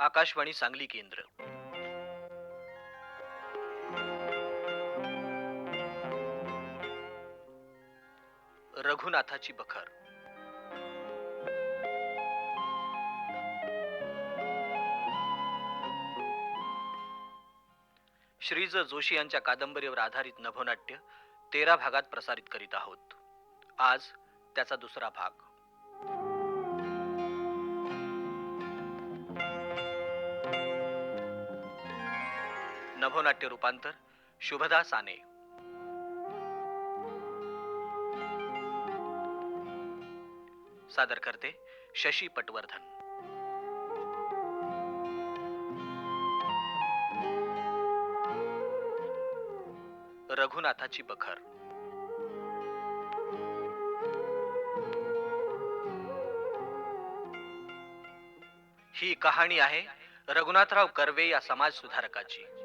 आकाशवाणी सांगली केंद्र. रघुनाथाची बखर. श्रीज जोशी यांच्या कादंबरीवर आधारित नभोनाट्य तेरा भागात प्रसारित करीत आहोत. आज त्याचा दुसरा भाग. नभोनाट्य रूपांतर शुभदा साने सादर करते शशी पटवर्धन. रघुनाथाची बखर. ही कहाणी आहे रघुनाथराव कर्वे या समाज सुधारकाची.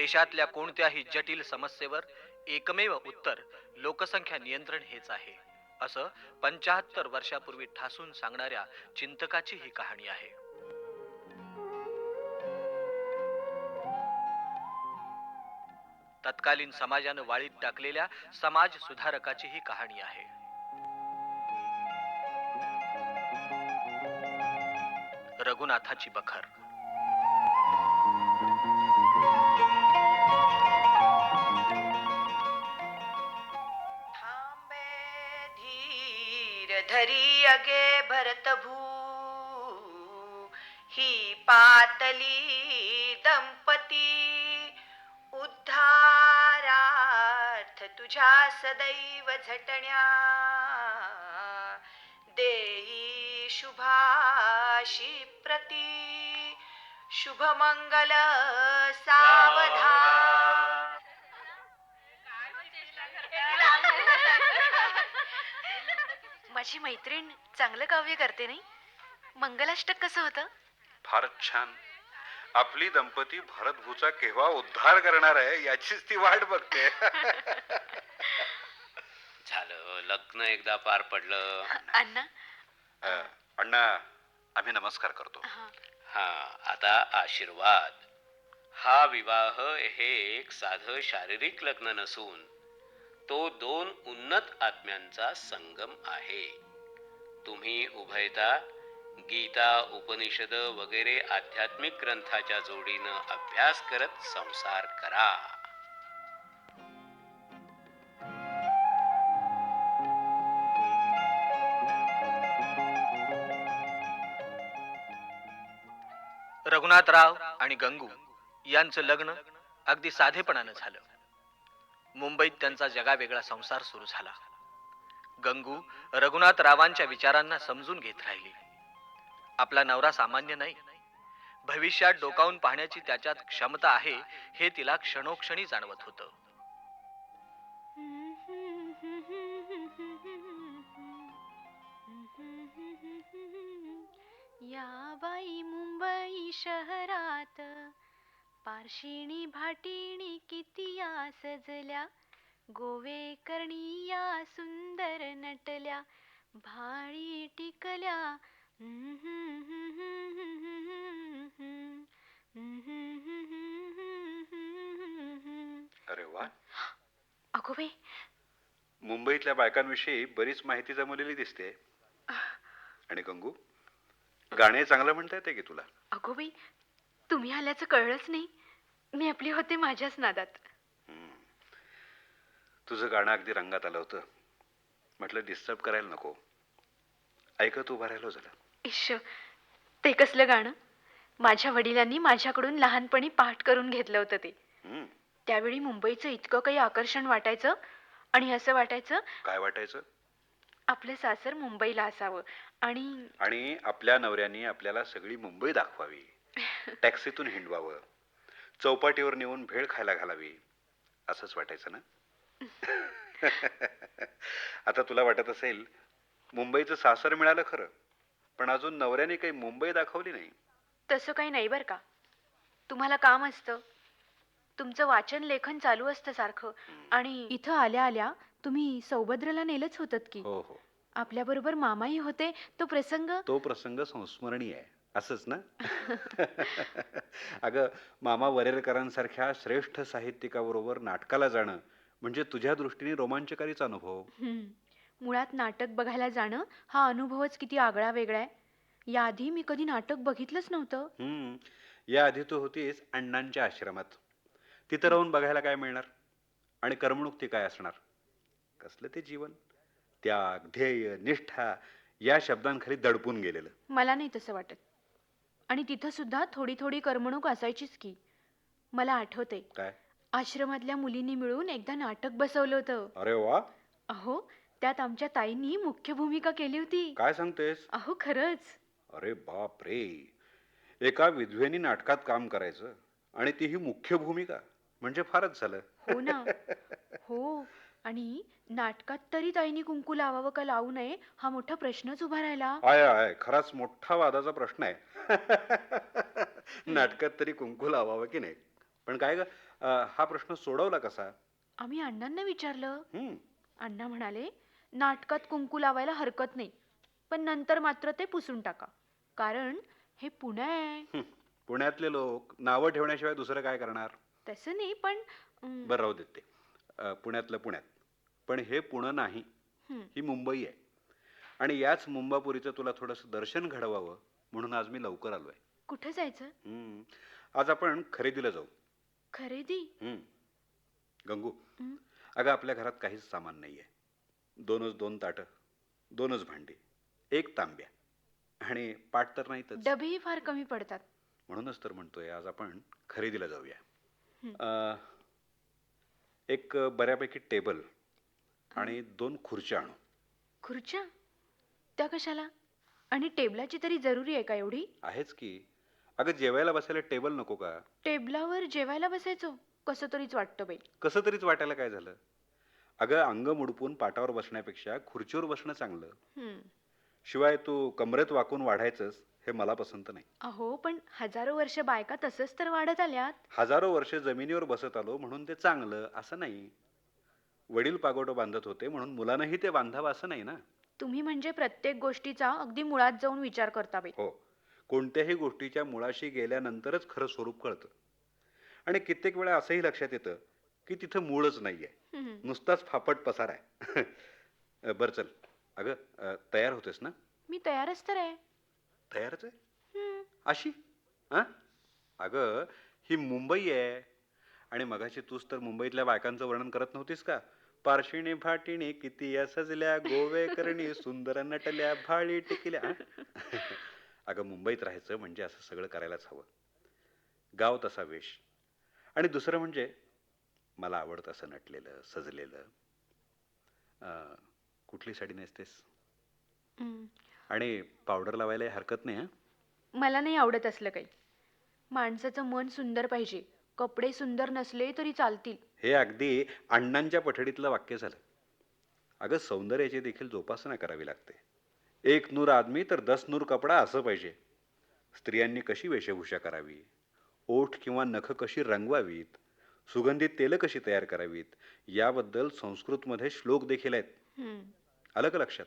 देशातल्या कोणत्याही जटिल समस्येवर एकमेव उत्तर लोकसंख्या नियंत्रण हेच आहे. असं पंचाहत्तर वर्षापूर्वी ठासून सांगणाऱ्या चिंतकाची ही कहाणी आहे. तत्कालीन समाजानं वाळीत टाकलेल्या समाज सुधारकाची ही कहाणी आहे. रघुनाथाची बखर धरी अगे भरत भू. ही पातली दंपती उद्धारार्थ तुझ्या सदैव झटण्या. देई शुभाशी प्रती. शुभमंगल सावधान माझी मैत्रीण चांगलं काव्य करते नाही? मंगलाष्टक कसं होतं? फारच छान. आपली दंपती भरतभूचा केव्हा उद्धार करणार आहे याचीच ती वाट बघते. झालं. लग्न एकदा पार पडलं. अण्णा? अ, अण्णा आम्ही नमस्कार करतो. हा. हा आता आशीर्वाद. हा विवाह हे एक साधं शारीरिक लग्न नसून तो दोन उन्नत आत्म्यांचा संगम आहे. तुम्ही उभयता गीता उपनिषद वगैरे आध्यात्मिक ग्रंथाच्या जोडीनं अभ्यास करत संसार करा. रघुनाथराव आणि गंगू यांचं लग्न अगदी साधेपणानं झालं. मुंबईत त्यांचा जगावेगळा संसार सुरू झाला. गंगू रघुनाथरावांच्या विचारांना समजून घेत राहिली. आपला नवरा सामान्य नाही. भविष्यात डोकावून पाहण्याची त्याच्यात क्षमता आहे हे तिला क्षणोक्षणी जाणवत होतं. या बाई मुंबई शहरात पारशिणी भाटिणी किती या सजल्या. गोवे करणी या सुंदर नटल्या. भाळी टिकल्या. अरे वा. अगो बाई. मुंबईतल्या बायकांविषयी बरीच माहिती जमवलेली दिसते. आणि गंगू गाणे चांगलं म्हणता येते की तुला? अगो बाई तुम्ही आल्याचं कळलंच नाही. मी आपली होते माझ्याच नादात. तुझं गाणं अगदी रंगात आलं होतं. म्हटलं डिस्टर्ब करायला नको. ऐकत उभा राहिलो झालं इश्श ते कसलं गाणं? माझ्या वडिलांनी माझ्याकडून लहानपणी पाठ करून घेतलं होतं ते. हम्म. त्यावेळी मुंबईचं इतकं काही आकर्षण वाटायचं आणि असं वाटायचं काय वाटायचं? आपलं सासर मुंबईला असावं आणि आणि आपल्या नवऱ्याने आपल्याला सगळी मुंबई दाखवावी. टॅक्सीतून हिंडवावं. चौपाटीवर नेऊन भेळ खायला घालावी. असंच वाटायचं ना? आता तुला वाटत असेल मुंबईचं सासर मिळालं खरं पण अजून नवऱ्याने काही मुंबई दाखवली नाही. तसं काही नाही बरं का. तुम्हाला काम असतं. तुमचं वाचन लेखन चालू असतं सारखं. आणि इथं आल्या आल्या तुम्ही सौभद्रला नेलंच होतं की. हो हो. आपल्याबरोबर मामाही होते. तो प्रसंग? तो प्रसंग संस्मरणीय आहे. असंच ना? अगं मामा वरेरकरांसारख्या श्रेष्ठ साहित्यिकाबरोबर नाटकाला जाणं म्हणजे तुझ्या दृष्टीने रोमांचकारीचा अनुभव. मुळात नाटक बघायला जाणं हा अनुभवच किती आगळा वेगळा आहे. याआधी मी कधी नाटक बघितलंच नव्हतं. हम्म. या आधी तू होतीस अण्णांच्या आश्रमात. तिथं राहून बघायला काय मिळणार? आणि करमणूक ती काय असणार? कसलं ते जीवन? त्याग ध्येय निष्ठा या शब्दांखाली दडपून गेलेलं. मला नाही तसं वाटत. आणि तिथं सुद्धा थोडी थोडी करमणूक असायचीच की. मला आठवते. काय? आश्रमातल्या मुलींनी मिळून एकदा नाटक बसवलं होतं. अरे वा! अहो त्यात आमच्या ताईंनी मुख्य भूमिका केली होती. काय सांगतेस? अहो खरंच. अरे बाप रे एका विधवेनी नाटकात काम करायचं आणि ती ही मुख्य भूमिका. म्हणजे फारच झालं. हो ना. हो. आणि नाटकात तरी ताईंनी कुंकू लावावं का लावू नये हा मोठा प्रश्नच उभा राहिला. आहे आहे खराच मोठा वादाचा प्रश्न आहे. नाटकात तरी कुंकू लावावं की नाही? पण काय ग अं, हा प्रश्न सोडवला कसा? आम्ही अण्णांना विचारलं. हम्म. अण्णा म्हणाले नाटकात कुंकू लावायला हरकत नाही पण नंतर मात्र ते पुसून टाका. कारण हे पुणे आहे. हं. पुण्यातले लोक नावं ठेवण्याशिवाय दुसरं काय करणार? तसं नाही पण अं, बरं राहू देत ते. अं, पुण्यातलं पुण्यात. पण हे पुणं नाही हं. ही मुंबई आहे. आणि याच मुंबापुरीचं तुला थोडंसं दर्शन घडवावं म्हणून आज मी लवकर आलोय. कुठं जायचं. आज आपण खरेदीला जाऊ. खरेदी. गंगू हं? अगं आपल्या घरात काहीच सामान नाही आहे दोनच दोन ताटं दोनच भांडी एक तांब्या. आणि पाट तर नाहीतच. डबेही फार कमी पडतात. म्हणूनच तर म्हणतोय आज आपण खरेदीला जाऊया. हं. अं, एक बऱ्यापैकी टेबल आणि दोन खुर्च्या आणू. खुर्च्या? त्या कशाला? आणि टेबलाची तरी जरुरी आहे का एवढी? आहेच की. अगं जेवायला बसायला टेबल नको का? टेबलावर जेवायला बसायचो. कसं तरीच वाटतं बाई. कसं तरीच वाटायला काय झालं? अगं अंग मुडपून पाटावर बसण्यापेक्षा खुर्चीवर बसणं चांगलं. शिवाय तू कमरेत वाकून वाढायचंस हे मला पसंत नाही. अहो पण हजारो वर्ष बायका तसंच तर वाढत आल्यात. हजारो वर्ष जमिनीवर बसत आलो म्हणून ते चांगलं असं नाही. वडील पागोटं बांधत होते म्हणून मुलांनाही ते बांधावं असं नाही ना? तुम्ही म्हणजे प्रत्येक गोष्टीचा अगदी मुळात जाऊन विचार करता बाई. हो. कोणत्याही गोष्टीच्या मुळाशी गेल्यानंतरच खरं स्वरूप कळतं. आणि कित्येक वेळा असंही लक्षात येतं की तिथं मूळच नाहीये. हं. नुसताच फापट पसार आहे. बरं चल. अगं अ, तयार होतेस ना? मी तयारच तर आहे. तयारच आहे. अशी? हां? अगं ही मुंबई आहे. आणि मगाशी तूच तर मुंबईतल्या बायकांचं वर्णन करत नव्हतीस का? पारशिणी फाटिणी किती या सजल्या गोवेकरणी सुंदर नटल्या भाळी टिकल्या? अगं मुंबईत राहायचं म्हणजे असं सगळं करायलाच हवं. गाव तसा वेश. आणि दुसरं म्हणजे मला आवडतं असं नटलेलं सजलेलं. अं, कुठली साडी नेसतेस. आणि पावडर लावायला हरकत नाही हां? मला नाही आवडत असलं काही. माणसाचं मन सुंदर पाहिजे. कपडे सुंदर नसले तरी चालतील. हे अगदी अण्णांच्या पठडीतलं वाक्य झालं. अगं सौंदर्याची देखील जोपासना करावी लागते. एक नूर आदमी तर दस नूर कपडा असं पाहिजे. स्त्रियांनी कशी वेशभूषा करावी? ओठ किंवा नख कशी रंगवावीत? सुगंधित तेलं कशी तयार करावीत? याबद्दल संस्कृतमध्ये श्लोक देखील आहेत. आलं का लक्षात?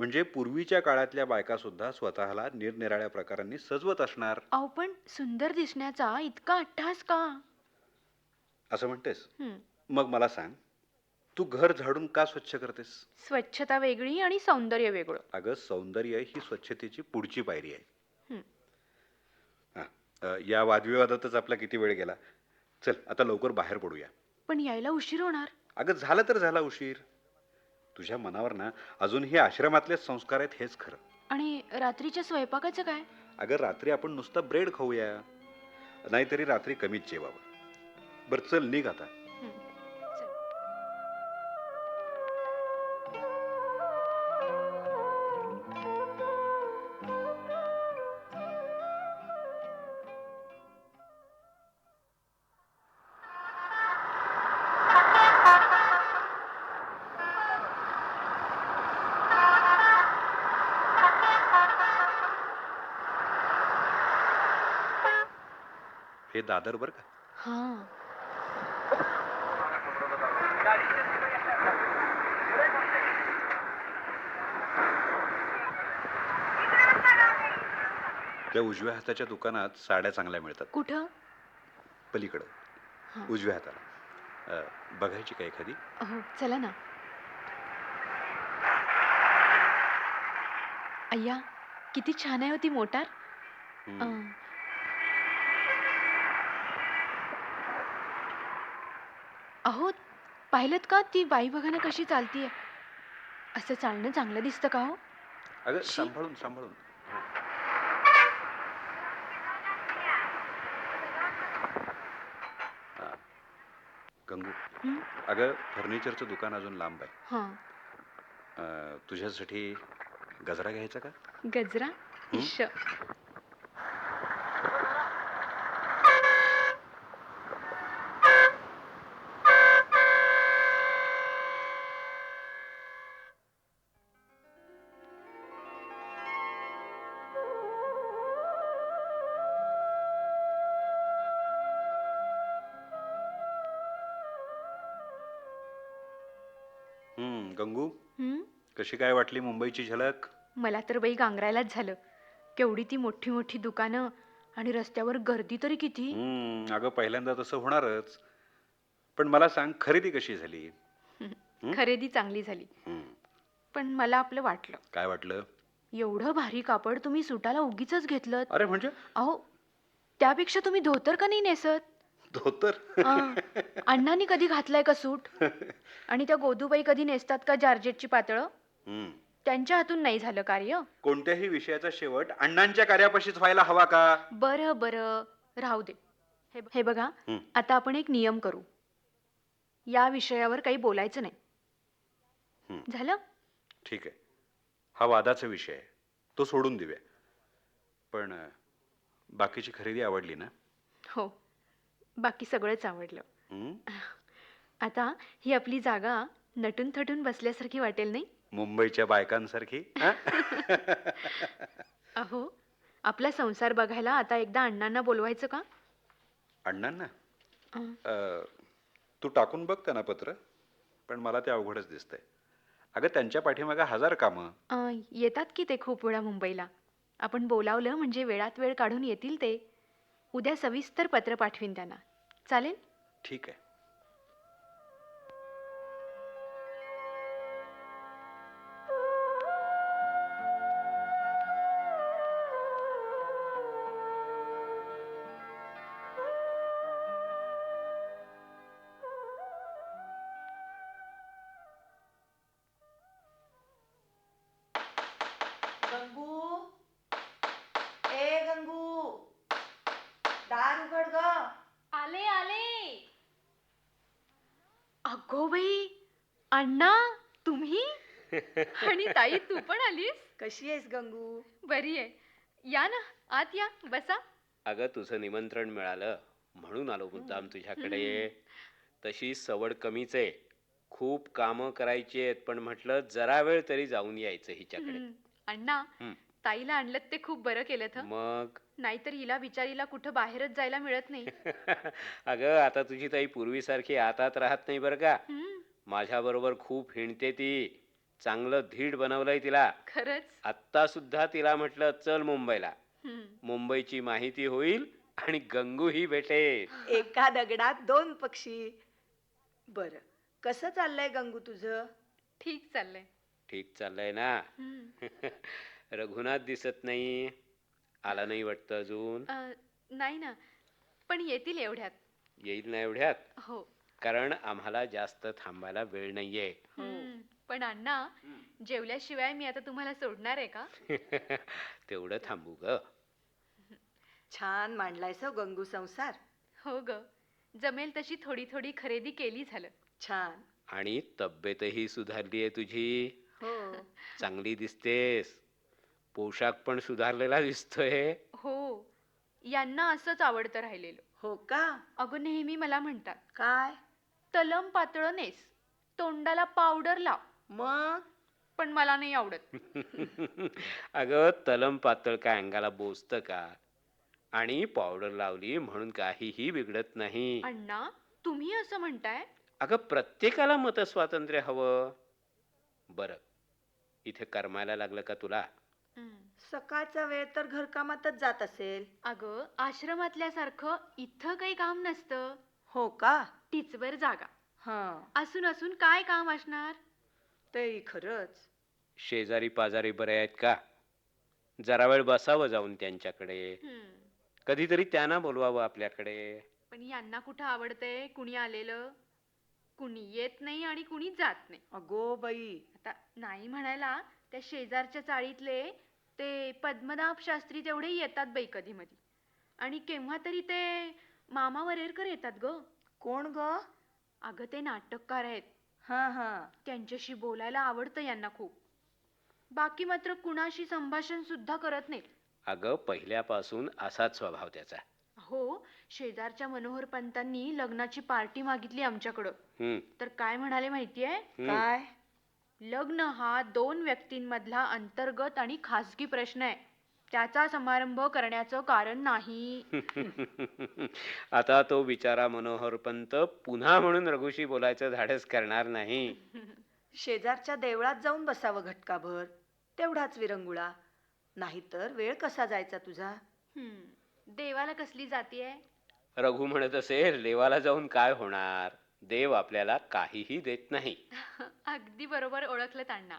म्हणजे पूर्वीच्या काळातल्या बायका सुद्धा स्वतःला निरनिराळ्या प्रकारांनी सजवत असणार. अहो पण सुंदर दिसण्याचा इतका अट्टहास का? असं म्हणतेस? हं. मग मला सांग तू घर झाडून का स्वच्छ करतेस? स्वच्छता वेगळी आणि सौंदर्य वेगळं. अगं सौंदर्य ही स्वच्छतेची पुढची पायरी आहे. हं. हां अ, या वादविवादातच आपला किती वेळ गेला. चल आता लवकर बाहेर पडूया. पण यायला उशीर होणार. अगं झालं तर झाला उशीर. तुझ्या मनावर ना अजूनही आश्रमातलेच संस्कार आहेत हेच खरं. आणि रात्रीच्या स्वयंपाकाचं काय? अगं रात्री आपण नुसतं ब्रेड खाऊया. नाहीतरी रात्री कमीच जेवावं. बरं चल निघ आता. ते दादर बर का? त्या उजव्या हाताच्या दुकानात साड्या चांगल्या मिळतात. कुठं? पलीकडं. उजव्या हाताला. बघायची का एखादी? चला ना. अय्या किती छान आहे होती मोटार. अहो पाहिलं का ती बाई बघा ना कशी चालतीये? असं चालणं चांगलं दिसतं का हो? अगं शी. सांभाळून सांभाळून. हा. गंगू हं? अगं फर्निचरचं दुकान अजून लांब आहे. हां. अ, तुझ्यासाठी गजरा घ्यायचा का? गजरा? इश. कशी काय वाटली मुंबईची झलक? मला तर बाई गांगरायलाच झालं. केवढी ती मोठी मोठी दुकानं आणि रस्त्यावर गर्दी तरी किती? हम्म अगं पहिल्यांदा तसं होणारच. पण मला सांग खरेदी कशी झाली? खरेदी चांगली झाली. हम्म. पण मला आपलं वाटलं. काय वाटलं? एवढं भारी कापड तुम्ही सुटाला उगीच घेतलं अरे म्हणजे? अहो त्यापेक्षा तुम्ही धोतर का नाही नेसत? धोतर? आ, अण्णांनी कधी घातलाय का सूट? आणि त्या गोदूबाई कधी नेसतात का जार्जेटची पातळं? हम्म. त्यांच्या हातून नाही झालं कार्य? कोणत्याही विषयाचा शेवट अण्णांच्या कार्यापाशीच व्हायला हवा का? बरं बरं. राहू दे. हे ब- हे बघा हं. आता आपण एक नियम करू. या विषयावर काही बोलायचं नाही. हं. झालं? ठीक आहे. हा वादाचा विषय आहे. तो सोडून देऊया. पण अं, बाकीची खरेदी आवडली ना? हो. बाकी सगळंच आवडलं? आता ही आपली जागा नटून थटून बसल्यासारखी वाटेल नाही? मुंबईच्या बायकांसारखी हं? अहो आपला संसार बघायला आता एकदा अण्णांना बोलवायचं का? अण्णांना? अं, अं, तू टाकून बघ त्यांना पत्र पण मला ते अवघडच दिसतंय. अगं त्यांच्या पाठीमागं हजार कामं. अं, येतात की ते खूप वेळा मुंबईला? आपण बोलावलं म्हणजे वेळात वेळ काढून येतील ते. उद्या सविस्तर पत्र पाठवीन त्यांना. चालेल? ठीक आहे. गंगू ए गंगू दार उघड ग आले आले अगो बाई अण्णा तुम्ही आणि ताई तू पण आलीस कशी आहेस गंगू बरी आहे या ना आत या बसा अगं तुझं निमंत्रण मिळालं म्हणून आलो मुद्दाम तुझ्याकडे तशी सवड कमीच आहे खूप कामं करायची आहेत पण म्हटलं जरा वेळ तरी जाऊन यायचं हिच्याकडे अण्णा हं. ताईला आणलं ते खूप बरं केलं थ मग? नाहीतर हिला बिचारीला कुठं बाहेरच जायला मिळत नाही. अगं आता तुझी ताई पूर्वीसारखी आतात राहत नाही बरं का? हं, माझ्या बरोबर खूप हिंडते ती. चांगलं धीड बनवलंय तिला. खरंच? आत्ता सुद्धा तिला म्हटलं चल मुंबईला. हं. मुंबईची माहिती होईल आणि गंगूही भेटेल. एका दगडात दोन पक्षी. बर कसं चाललंय गंगू तुझं? ठीक चाललंय. ठीक चाललंय ना? हं. रघुनाथ दिसत नाही. आला नाही वाटतं अजून? अं, नाही ना. पण येतील एवढ्यात. येईल ना एवढ्यात? हो. कारण आम्हाला जास्त थांबायला वेळ नाहीये. हं, पण अण्णा जेवल्याशिवाय मी आता तुम्हाला सोडणार आहे का? तेवढं थांबू ग. छान मांडलायस हो गंगू संसार. हो ग. जमेल तशी थोडी थोडी खरेदी केली झालं. छान. आणि तब्येतही सुधारली आहे तुझी. चांगली दिसतेस. पोशाख पण सुधारलेला दिसतोय. हो. यांना असंच आवडतं राहिलेलं. हो का? अगं नेहमी मला म्हणतात. काय? तलम पातळ नेस. तोंडाला पावडर लाव. मग? पण मला नाही आवडत. अगं तलम पातळ काय अंगाला बोचतं का? आणि पावडर लावली म्हणून काहीही बिघडत नाही. अण्णा तुम्ही असं म्हणताय? अगं प्रत्येकाला मतस्वातंत्र्य हवं. बरं. इथे करमायला लागलं का तुला. सकाळचा वेळ तर घरकामातच जात असेल. अगं आश्रमातल्यासारखं इथं काही काम नसतं. हो का? टिचवर जागा. हा. असून असून काय काम असणार? तेही खरंच. शेजारी पाजारी बरे आहेत का? जरा वेळ बसावं जाऊन त्यांच्याकडे. हम्म. कधीतरी त्यांना बोलवावं आपल्याकडे. पण यांना कुठं आवडतंय? कुणी आलेलं? कुणी येत नाही आणि कुणी जात नाही. अगो बाई. आता नाही म्हणायला त्या शेजारच्या चाळीतले ते पद्मनाभ शास्त्री तेवढे येतात बाई कधी मधी. आणि केव्हा तरी ते मामा वरेरकर येतात ग. कोण ग? अगं ते नाटककार आहेत. हा हा. त्यांच्याशी बोलायला आवडतं यांना खूप. बाकी मात्र कुणाशी संभाषण सुद्धा करत नाहीत. अगं पहिल्यापासून असाच स्वभाव त्याचा. हो शेजारच्या मनोहर पंतांनी लग्नाची पार्टी मागितली आमच्याकडं. हम्म, तर काय म्हणाले माहितीये. काय? लग्न हा दोन व्यक्तींमधला अंतर्गत आणि खासगी प्रश्न आहे. त्याचा समारंभ करण्याचं कारण नाही. आता तो बिचारा मनोहर पंत पुन्हा म्हणून रघुशी बोलायचं धाडस करणार नाही. शेजारच्या देवळात जाऊन बसावं घटकाभर. तेवढाच विरंगुळा. नाहीतर वेळ कसा जायचा तुझा? हम्म. देवाला कसली जाती आहे? रघु म्हणत असेल देवाला जाऊन काय होणार? देव आपल्याला काहीही देत नाही. अगदी बरोबर ओळखलं त्यांना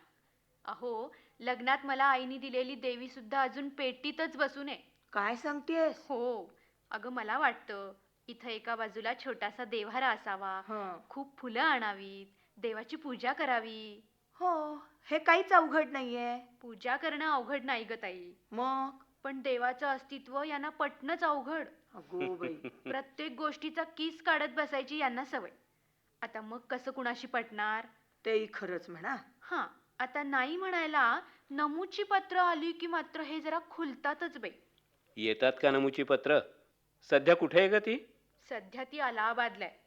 अहो लग्नात मला आईने दिलेली देवी सुद्धा अजून पेटीतच बसून आहे. काय सांगतेस? हो. अगं मला वाटतं इथं एका बाजूला छोटासा देव्हारा असावा. हं. खूप फुलं आणावीत. देवाची पूजा करावी. हो. हे काहीच अवघड नाहीये. पूजा करणं अवघड नाही ग ताई. मग? पण देवाचं अस्तित्व यांना पटणंच अवघड. अगो बाई. प्रत्येक गोष्टीचा किस काढत बसायची यांना सवय. आता मग कसं कुणाशी पटणार? तेही खरंच म्हणा. हा आता नाही म्हणायला नमूची पत्र आली की मात्र हे जरा खुलतातच बाई. येतात का नमुची पत्र? सध्या कुठे आहे ग ती? सध्या ती अलाहाबादला आहे.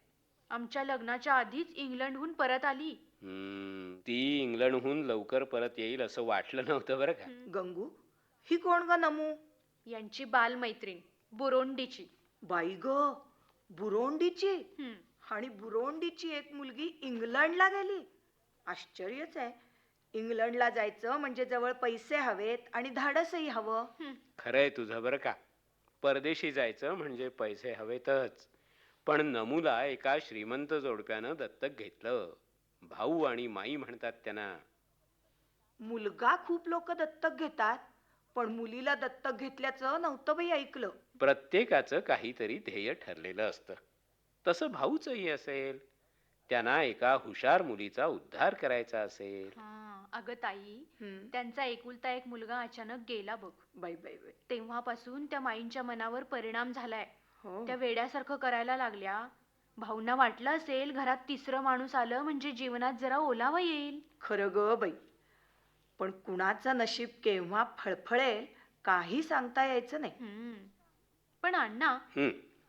आमच्या लग्नाच्या आधीच इंग्लंडहून परत आली. हम्म, ती इंग्लंडहून लवकर परत येईल असं वाटलं नव्हतं बरं का. गंगू ही कोण ग नमू? यांची बालमैत्रीण बुरोंडीची. बाई ग बुरोंडीची? हम्म. आणि बुरोंडीची एक मुलगी इंग्लंडला गेली. आश्चर्यच आहे. इंग्लंडला जायचं म्हणजे जवळ पैसे हवेत आणि धाडसही हवं. खरंय तुझं बरं का. परदेशी जायचं म्हणजे पैसे हवेतच. पण नमुला एका श्रीमंत जोडप्यानं दत्तक घेतलं. भाऊ आणि माई म्हणतात त्यांना. मुलगा खूप लोक दत्तक घेतात? पण मुलीला दत्तक घेतल्याचं नव्हतं बाई ऐकलं. प्रत्येकाचं काहीतरी ध्येय ठरलेलं असतं. तसं भाऊचंही असेल. त्यांना एका हुशार मुलीचा उद्धार करायचा असेल. हा, अगं ताई. त्यांचा एकुलता एक मुलगा अचानक गेला बघ. बाई बाई बाई. तेव्हापासून त्या माईंच्या मनावर परिणाम झालाय. हो. त्या वेड्यासारखं करायला लागल्या. भाऊंना वाटलं असेल घरात तिसरं माणूस आलं म्हणजे जीवनात जरा ओलावा येईल. खरं ग बाई. पण कुणाचं नशीब केव्हा फळफळेल काही सांगता यायचं नाही हम्म. पण अण्णा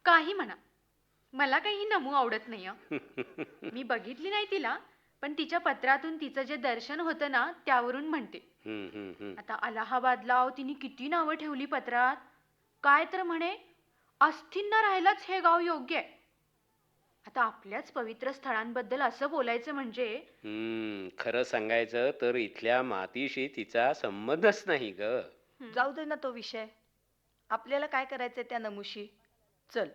काही म्हणा मला काही नमू आवडत नाही हं. मी बघितली नाही तिला पण तिच्या पत्रातून तिचं जे दर्शन होतं ना त्यावरून म्हणते. आता अलाहाबादला अहो तिने किती नावं ठेवली पत्रात काय तर म्हणे अस्थींना राहायलाच हे गाव योग्य आहे आता आपल्याच पवित्र स्थळांबद्दल असं बोलायचं म्हणजे? हम्म, खरं सांगायचं तर इथल्या मातीशी तिचा संबंधच नाही ग. जाऊ दे ना तो विषय. आपल्याला काय करायचंय त्या नमुशी? चल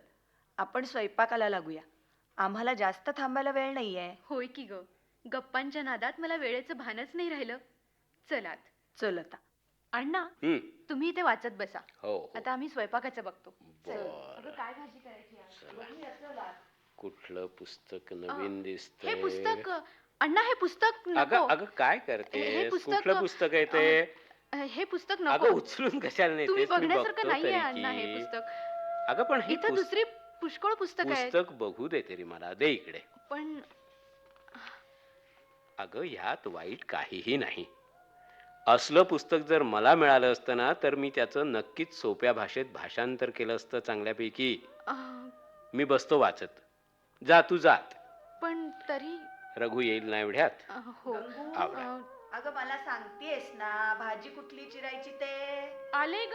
आपण स्वयंपाकाला लागूया. आम्हाला जास्त थांबायला वेळ नाहीये. होय की ग? गप्पांच्या नादात मला वेळेचं भानच नाही राहिलं. चलात चल आता. अण्णा हम्म, तुम्ही इथे वाचत बसा. हो हो. आता आम्ही स्वयंपाकाचं बघतो. चल. बरं. अगं, काय भाजी करायची आज? आज. कुठलं पुस्तक नवीन हे दिसतंय? पुस्तक अण्णा हे पुस्तक अगं नको. अगं काय हे करते पुस्तक- कुठलं पुस्तक आहे ते? हे पुस्तक अगं नको उचलून कशाला तुम्ही नेतेस मी बघण्यासारखं बघतो नाहीये अण्णा हे की. पुस्तक. अगं पण हे इथं पुस- दुसरी पुष्कळ पुस्तक आहेत. पुस्तक बघू दे तरी मला दे इकडे. पण अगं यात वाईट काहीही नाही. असलं पुस्तक जर मला मिळालं असतं ना तर मी त्याचं नक्कीच सोप्या भाषेत भाषांतर केलं असतं चांगल्यापैकी. अं, मी बसतो वाचत. जा तू जात. पण तरी रघु येईल ना एवढ्यात? अं, हो. अगं मला सांगतेस ना भाजी कुठली चिरायची ते? आले ग.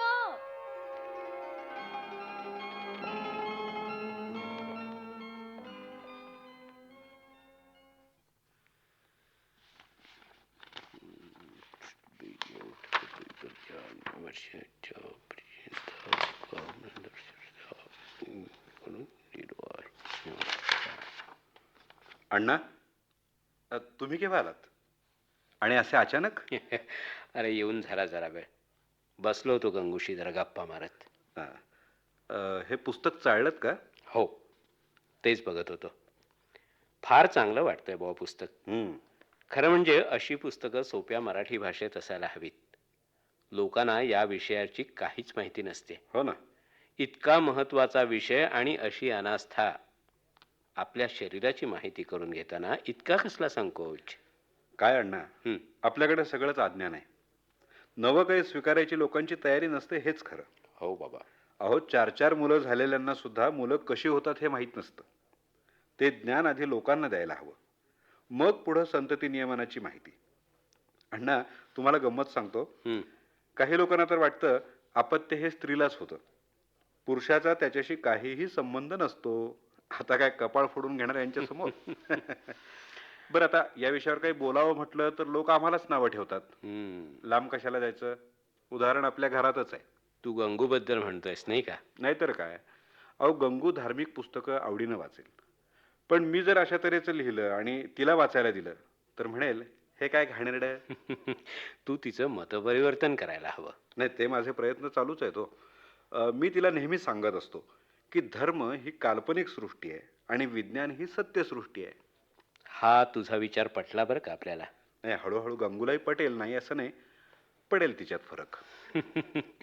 अण्णा अ, तुम्ही केव्हा आलात? आणि असे अचानक? अरे येऊन झाला जरा वेळ. बसलो होतो गंगूशी जरा गप्पा मारत. हा. अ, हे पुस्तक चाळलं का? हो. तेच बघत होतो. फार चांगलं वाटतंय बुवा पुस्तक. हम्म. खरं म्हणजे अशी पुस्तकं सोप्या मराठी भाषेत असायला हवीत. लोकांना या विषयाची काहीच माहिती नसते. हो ना. इतका महत्त्वाचा विषय आणि अशी अनास्था आपल्या शरीराची माहिती करून घेताना इतका कसला संकोच? काय अण्णा हं, आपल्याकडे सगळंच अज्ञान आहे. नवं काही स्वीकारायची लोकांची तयारी नसते हेच खरं. हो बाबा. अहो चार चार मुलं झालेल्यांना सुद्धा मुलं कशी होतात हे माहीत नसतं. ते ज्ञान आधी लोकांना द्यायला हवं. मग पुढं संतती नियमनाची माहिती. अण्णा तुम्हाला गंमत सांगतो. हं, काही लोकांना तर वाटतं अपत्य हे स्त्रीलाच होतं. पुरुषाचा त्याच्याशी काहीही संबंध नसतो. आता काय कपाळ फोडून घेणार यांच्या समोर बरं आता या विषयावर काही बोलावं म्हटलं तर लोक आम्हालाच नावं ठेवतात. हं. लांब कशाला जायचं? उदाहरण आपल्या घरातच आहे. तू गंगूबद्दल म्हणतोयस नाही का? नाहीतर काय? अहो गंगू धार्मिक पुस्तकं आवडीनं वाचेल. पण मी जर अशा तऱ्हेचं लिहिलं आणि तिला वाचायला दिलं तर म्हणेल हे काय घाणेरडं? तू तिचं मतपरिवर्तन करायला हवं. नाही ते माझे प्रयत्न चालूच आहेत हो. अं, मी तिला नेहमी सांगत असतो. की धर्म ही काल्पनिक सृष्टी आहे आणि विज्ञान ही सत्यसृष्टी आहे. हा तुझा विचार पटला बरं का आपल्याला? नाही हळूहळू गंगूलाही पटेल नाही असं नाही पडेल तिच्यात फरक.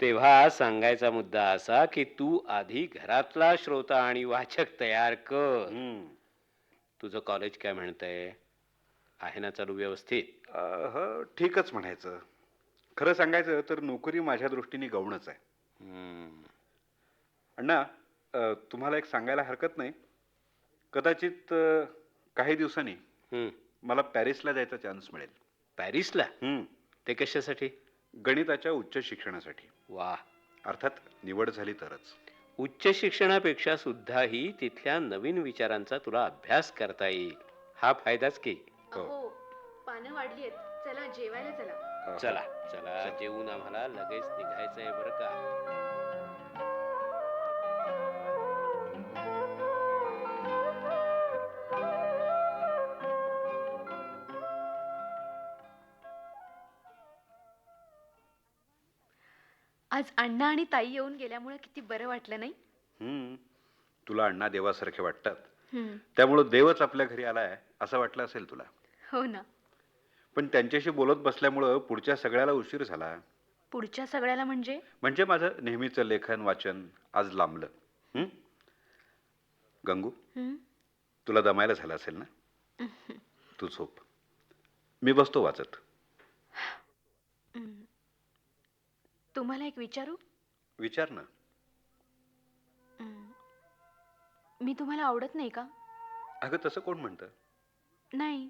तेव्हा सांगायचा मुद्दा असा की तू आधी घरातला श्रोता आणि वाचक तयार कर. हम्म. तुझं कॉलेज काय म्हणतंय? आहे ना चालू व्यवस्थित? ठीकच म्हणायचं. खरं सांगायचं तर नोकरी माझ्या दृष्टीने गौणच आहे. हम्म. अण्णा अ, तुम्हाला एक सांगायला हरकत नाही. कदाचित अ, काही दिवसांनी हम्म. मला पॅरिसला जायचा चान्स मिळेल. पॅरिसला? हं, ते कशासाठी? गणिताच्या उच्च शिक्षणासाठी. वा. अर्थात निवड झाली तरच. उच्च शिक्षणापेक्षा सुद्धाही तिथल्या नवीन विचारांचा तुला अभ्यास करता येईल. हा फायदाच की. हो. अहो पानं वाढली आहेत चला जेवायला चला. अ, चला. चला. जेवून आम्हाला लगेच निघायचंय बरं का? आज अण्णा आणि ताई येऊन गेल्यामुळे किती बरं वाटलं नाही? हं. तुला अण्णा देवासारखे वाटतात. हम्म, त्यामुळं देवच आपल्या घरी आलाय असं वाटलं असेल तुला? हो ना. पण त्यांच्याशी बोलत बसल्यामुळं पुढच्या सगळ्याला उशीर झाला. पुढच्या सगळ्याला म्हणजे? म्हणजे माझं नेहमीचं लेखन वाचन आज लांबलं. हं? गंगू हम्म, तुला दमायला झालं असेल ना? तू झोप. मी बसतो वाचत. हम्म. तुम्हाला एक विचारू? विचार ना. मी तुम्हाला आवडत नाही का? अगं तसं कोण म्हणतं? नाही.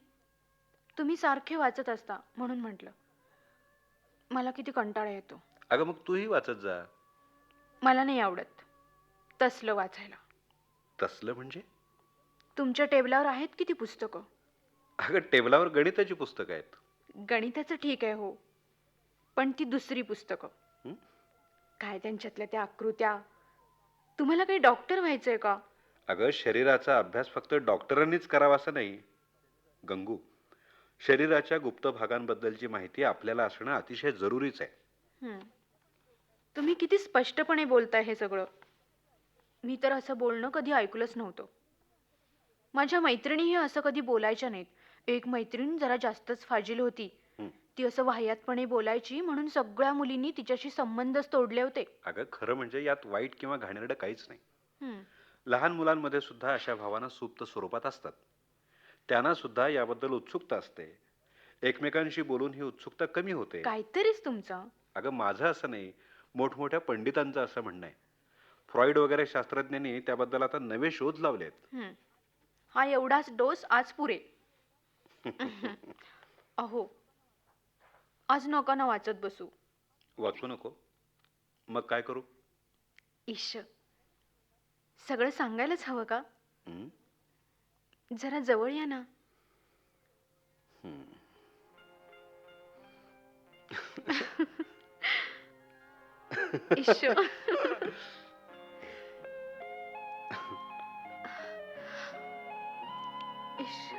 तुम्ही सारखे वाचत असता म्हणून म्हटलं. मला किती कंटाळा येतो. अगं मग तूही वाचत जा. मला नाही आवडत तसलं वाचायला. तसलं म्हणजे? तुमच्या टेबलावर आहेत किती पुस्तकं? अगं टेबलावर गणिताची पुस्तकं आहेत. गणिताचं ठीक आहे हो. पण ती दुसरी पुस्तकं? काय त्यांच्यातल्या त्या आकृत्या? तुम्हाला काही डॉक्टर व्हायचंय का? अगं शरीराचा अभ्यास फक्त डॉक्टरांनीच करावा असं नाही. गंगू शरीराच्या गुप्त भागांबद्दलची माहिती आपल्याला असणं अतिशय जरुरीच आहे. हं. तुम्ही किती स्पष्टपणे बोलताय हे सगळं. मी तर असं बोलणं कधी ऐकलंच नव्हतं. माझ्या मैत्रिणीही असं कधी बोलायच्या नाहीत. एक मैत्रीण जरा जास्तच फाजील होती. ती असं वाह्यातपणे बोलायची म्हणून सगळ्या मुलींनी तिच्याशी संबंधच तोडले होते. अगं खरं म्हणजे यात वाईट किंवा घाणेरडं काहीच नाही. हं. लहान मुलांमध्ये सुद्धा अशा भावना सुप्त स्वरूपात असतात. त्यांना सुद्धा याबद्दल उत्सुकता असते. एकमेकांशी बोलून ही उत्सुकता कमी होते. काहीतरीच तुमचं. अगं माझं असं नाही. मोठमोठ्या पंडितांचं असं म्हणणं आहे. फ्रॉइड वगैरे शास्त्रज्ञांनी त्याबद्दल आता नवे शोध लावले आहेत हं. हा एवढाच डोस आज पुरे. अहो आज नका ना वाचत बसू वाचू नको मग काय करू ईश सगळं सांगायलाच हवं का हं? जरा जवळ या ना इश्श. इश्श.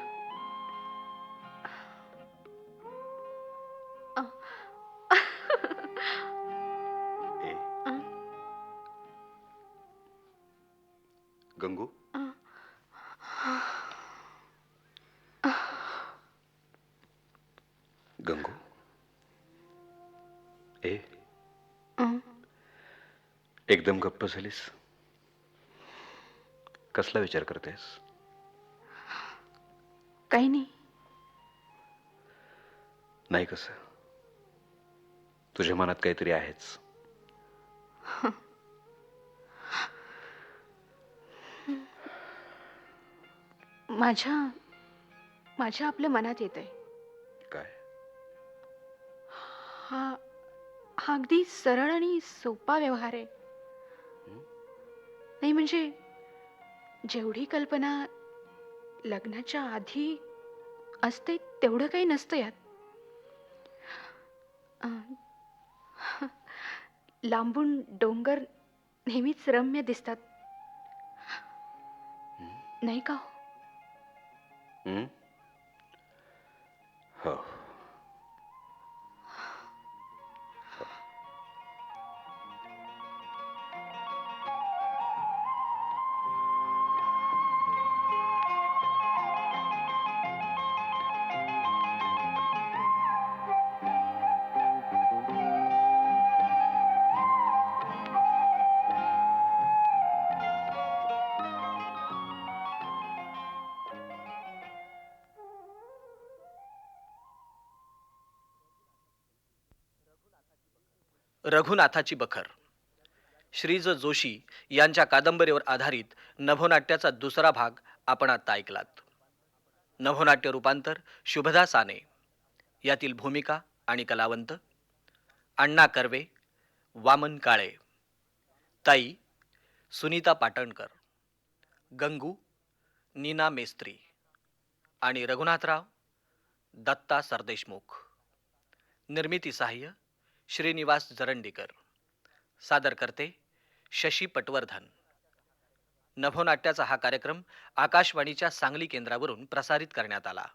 गंगू. गंगू? ए. एकदम गप्प झालीस? कसला विचार करतेस? काही नाही. नाही कसं? तुझ्या मनात काहीतरी आहेच. माझ्या माझ्या आपल्या मनात येत आहे काय? हा हा अगदी सरळ आणि सोपा व्यवहार आहे. नाही म्हणजे जेवढी कल्पना लग्नाच्या आधी असते तेवढं काही नसतं यात. लांबून डोंगर नेहमीच रम्य दिसतात. नाही का हो? हं? हो रघुनाथाची बखर. श्रीज जोशी यांच्या कादंबरीवर आधारित नभोनाट्याचा दुसरा भाग आपण आता ऐकलात. नभोनाट्य रूपांतर शुभदा साने. यातील भूमिका आणि कलावंत अण्णा कर्वे वामन काळे. ताई सुनीता पाटणकर. गंगू नीना मेस्त्री. आणि रघुनाथराव दत्ता सरदेशमुख. निर्मिती सहाय्य श्रीनिवास जरंडीकर. सादर करते शशी पटवर्धन. नभोनाट्याचा हा कार्यक्रम आकाशवाणीच्या सांगली केंद्रावरून प्रसारित करण्यात आला.